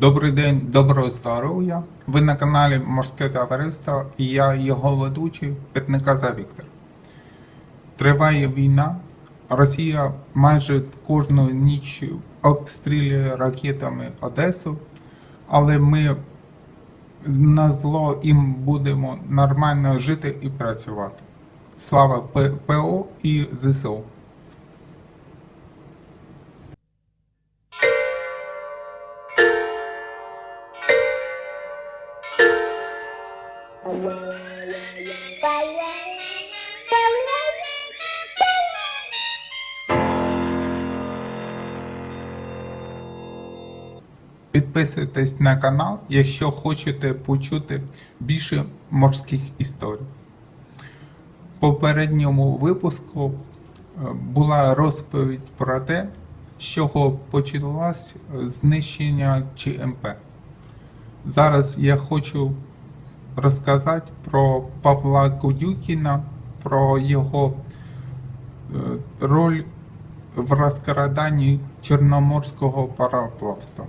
Добрий день, доброго здоров'я. Ви на каналі Морське Товариство і я його ведучий Петниказа Віктор. Триває війна. Росія майже кожну ніч обстрілює ракетами Одесу, але ми на зло їм будемо нормально жити і працювати. Слава ПО і ЗСУ. Підписуйтесь на канал, якщо хочете почути більше морських історій. В попередньому випуску е, була розповідь про те, з чого почалось знищення ЧМП. Зараз я хочу розказати про Павла Кудюкіна, про його е, роль в розкраданні Чорноморського пароплавства.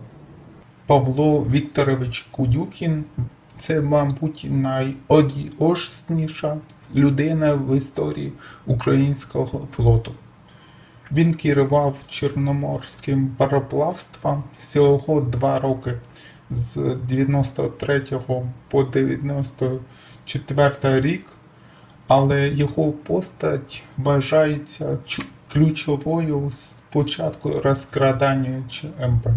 Павло Вікторович Кудюкін це, мабуть, найодіозніша людина в історії українського флоту. Він керував Чорноморським пароплавством всього два роки з 93 по 94 рік, але його постать вважається ключовою з початку розкрадання ЧМП.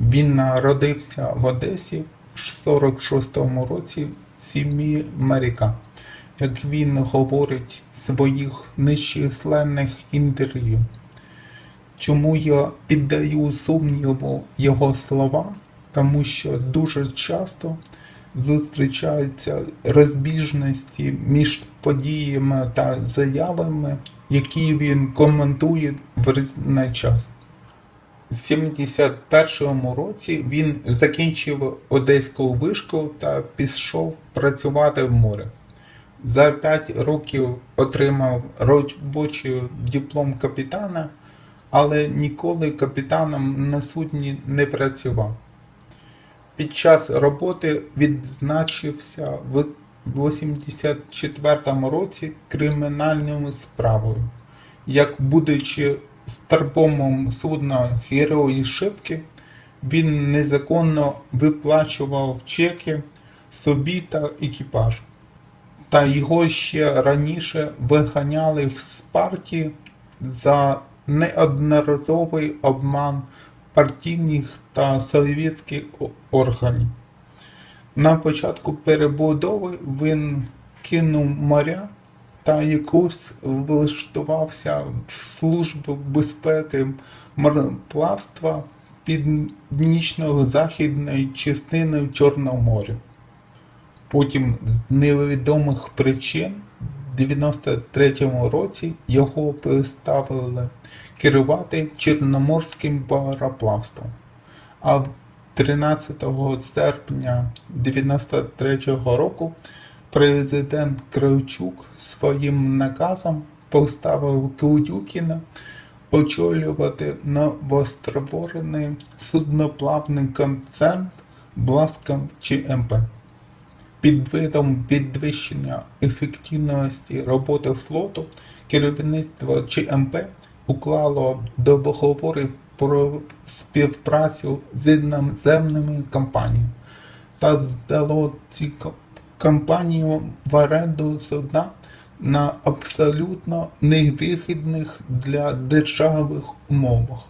Він народився в Одесі в 46-му році в сім'ї моряка. Як він говорить своїх нечисленних інтерв'ю. Чому я піддаю сумніву його слова? Тому що дуже часто зустрічаються розбіжності між подіями та заявами, які він коментує в різний час. У 71-му році він закінчив Одеську вишку та пішов працювати в море. За 5 років отримав робочий диплом капітана, але ніколи капітаном на судні не працював. Під час роботи відзначився в 84 році кримінальною справою. Як будучи старпомом судна Герої Шипки, він незаконно виплачував чеки собі та екіпажу. Та його ще раніше виганяли в Спарті за неодноразовий обман партійних та совєтських органів. На початку перебудови він кинув моря та якось влаштувався в службу безпеки мореплавства північно-західної частини Чорного моря. Потім з невідомих причин 93-му році його поставили керувати Чорноморським пароплавством. А 13 серпня 93-го року президент Кравчук своїм наказом поставив Кудюкіна очолювати новостворений судноплавний концерн Бласком ЧМП. Під видом підвищення ефективності роботи флоту керівництво ЧМП уклало договори про співпрацю з іноземними компаніями та здало ці ко- компанії в оренду судна на абсолютно невигідних для держави умовах.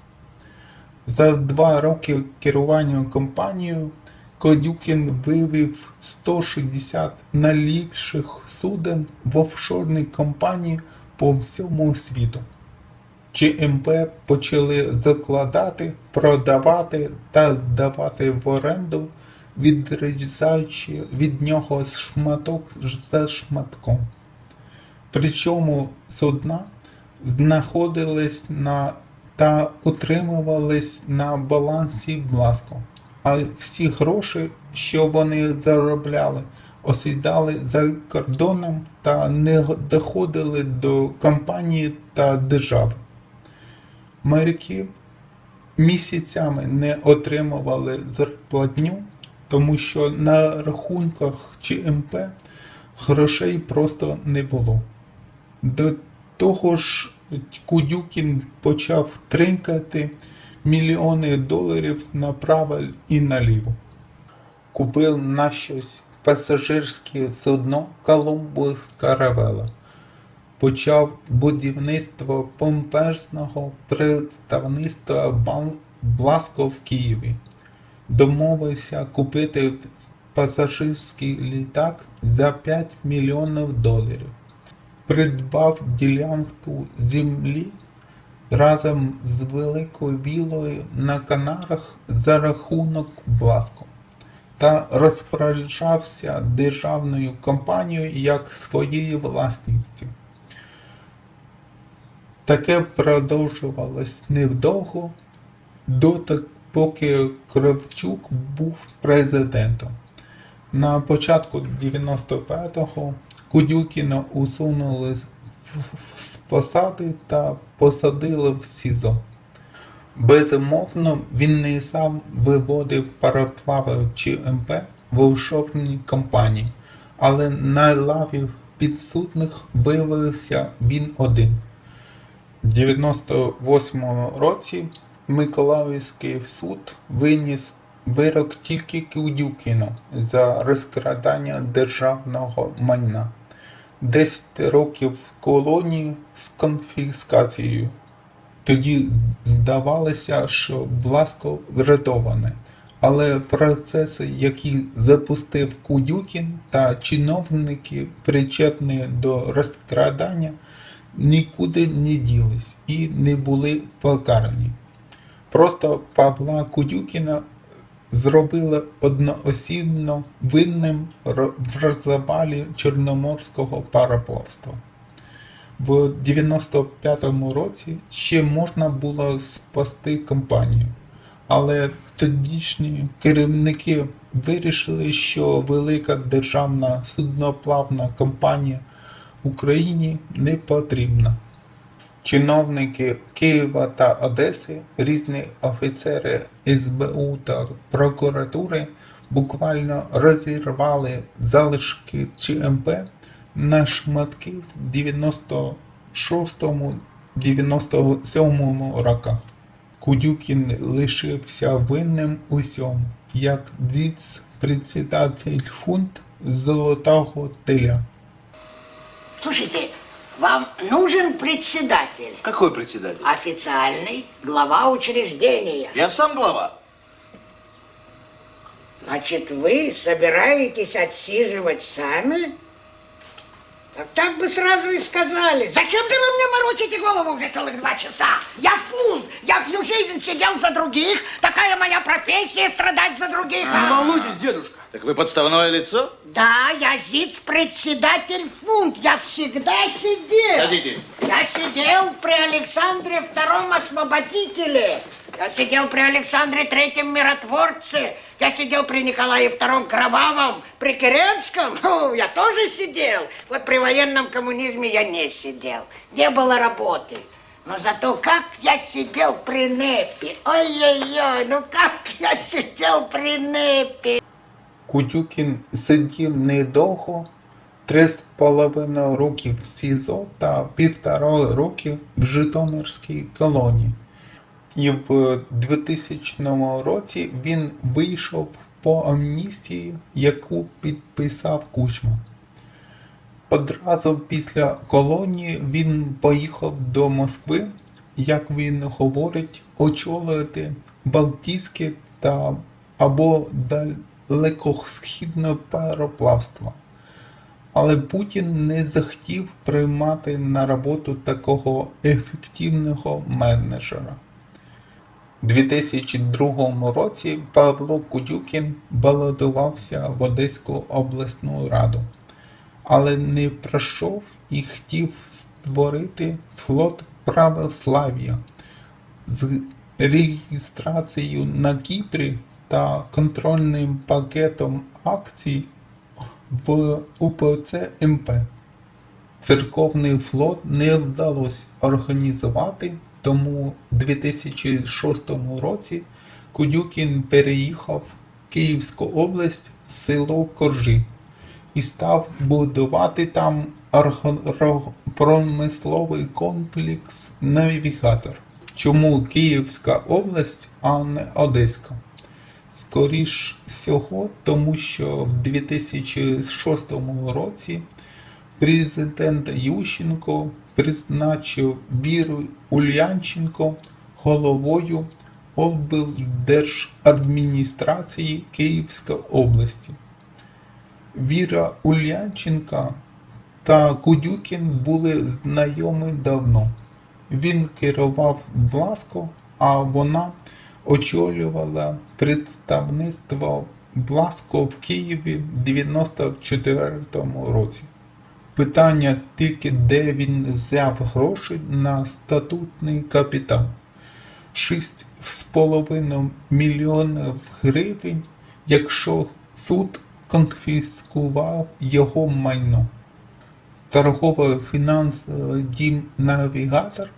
За два роки керування компанією Кодюкін вивів 160 найліпших суден в офшорні компанії по всьому світу. ЧМП почали закладати, продавати та здавати в оренду, відрізаючи від нього шматок за шматком. Причому судна знаходились на та утримувались на балансі Бласко, а всі гроші, що вони заробляли, осідали за кордоном та не доходили до компанії та держави. Моряки місяцями не отримували зарплатню, тому що на рахунках ЧМП грошей просто не було. До того ж, Кудюкін почав тринкати мільйони доларів направо і наліво. Купив на щось пасажирське судно Колумбус Каравела. Почав будівництво помпезного представництва Бласко в Києві. Домовився купити пасажирський літак за 5 мільйонів доларів. Придбав ділянку землі разом з великою вілою на Канарах за рахунок Бласко та розпоряджався державною компанією як своєю власністю. Таке продовжувалось невдовго, доти, поки Кравчук був президентом. На початку 95-го Кудюкіна усунули з з посади та посадили в СІЗО. Безумовно, він не сам виводив пароплави ЧМП в офшорній компанії, але на лаві підсудних виявився він один. У 98 році Миколаївський суд виніс вирок тільки Кудюкіну за розкрадання державного майна. 10 років колонії з конфіскацією. Тоді здавалося, що Бласко врятоване, але процеси, які запустив Кудюкін та чиновники, причетні до розкрадання, нікуди не ділись і не були покарані. Просто Павла Кудюкіна зробили одноосібно винним в розвалі Чорноморського пароплавства. В 95-му році ще можна було спасти компанію, але тодішні керівники вирішили, що велика державна судноплавна компанія Україні не потрібна. Чиновники Києва та Одеси, різні офіцери СБУ та прокуратури буквально розірвали залишки ЧМП на шматки в 96-97 роках. Кудюкін лишився винним усьому, як діц председатель фунт золотого теля. Слушайте, вам нужен председатель, Какой председатель? официальный глава учреждения. Я сам глава. Значит, вы собираетесь отсиживать сами? Так так бы сразу и сказали. Зачем ты вы мне морочите голову уже целых два часа? Я фунт, я всю жизнь сидел за других, такая моя профессия страдать за других. Не волнуйтесь, дедушка. Так вы подставное лицо? Да, я зиц-председатель фунт, я всегда сидел. Садитесь. Я сидел при Александре Втором Освободителе. Я сидел при Александре Третьем Миротворце. Я сидел при Николае Втором Кровавом. При Керенском ну, я тоже сидел. Вот при военном коммунизме я не сидел. Не было работы. Но зато как я сидел при НЭПе. Ой-ой-ой, ну как я сидел при НЭПе. Кутюкін сидів недовго, три з половиною роки в СІЗО та півтора роки в Житомирській колонії. І в 2000 році він вийшов по амністії, яку підписав Кучма. Одразу після колонії він поїхав до Москви, як він говорить, очолити Балтійське та або далекосхідне пароплавство. Але Путін не захотів приймати на роботу такого ефективного менеджера. У 2002 році Павло Кудюкін балотувався в Одеську обласну раду, але не пройшов і хотів створити флот православ'я з реєстрацією на Кіпрі та контрольним пакетом акцій в УПЦ МП. Церковний флот не вдалося організувати, тому у 2006 році Кудюкін переїхав в Київську область, село Коржі, і став будувати там промисловий комплекс Навігатор. Чому Київська область, а не Одеська? Скоріш всього, тому що в 2006 році президент Ющенко призначив Віру Ульянченко головою облдержадміністрації Київської області. Віра Ульянченка та Кудюкін були знайомі давно. Він керував Бласко, а вона очолювала представництво Бласко в Києві в 94-му році. Питання тільки, де він взяв гроші на статутний капітал. 6,5 мільйонів гривень, якщо суд конфіскував його майно. Торгово-фінансовий дім Навігатор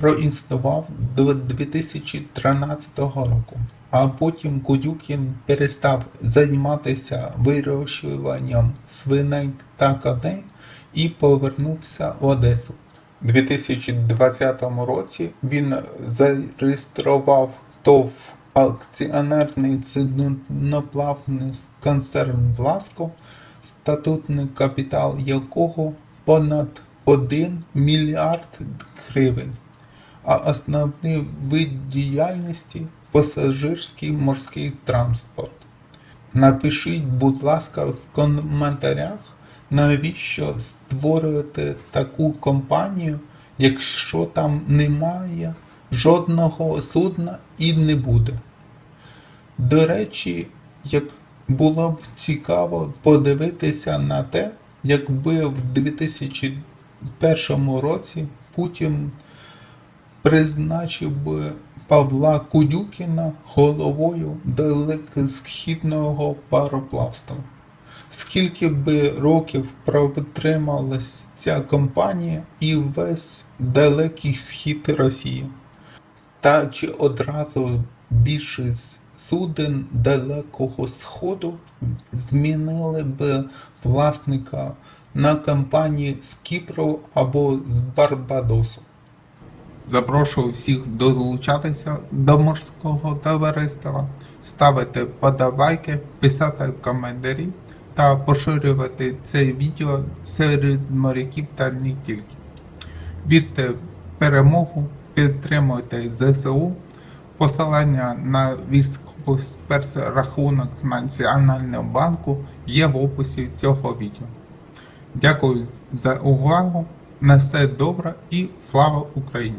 проіснував до 2013 року, а потім Кудюкін перестав займатися вирощуванням свиней та коней і повернувся в Одесу. У 2020 році він зареєстрував ТОВ акціонерний цінноплавний концерн Бласко, статутний капітал якого понад 1 мільярд гривень, а основний вид діяльності пасажирський морський транспорт. Напишіть, будь ласка, в коментарях, навіщо створювати таку компанію, якщо там немає жодного судна і не буде. До речі, як було б цікаво подивитися на те, якби в 2001 році Путін призначив би Павла Кудюкіна головою далекосхідного пароплавства. Скільки би років протрималась ця компанія і весь далекий схід Росії? Та чи одразу більшість суден Далекого Сходу змінили б власника на компанії з Кіпру або з Барбадосу? Запрошую всіх долучатися до морського товариства, ставити подобайки, писати коментарі та поширювати це відео серед моряків та не тільки. Вірте в перемогу, підтримуйте ЗСУ. Посилання на військовий спецрахунок Національного банку є в описі цього відео. Дякую за увагу. На все добре і слава Україні!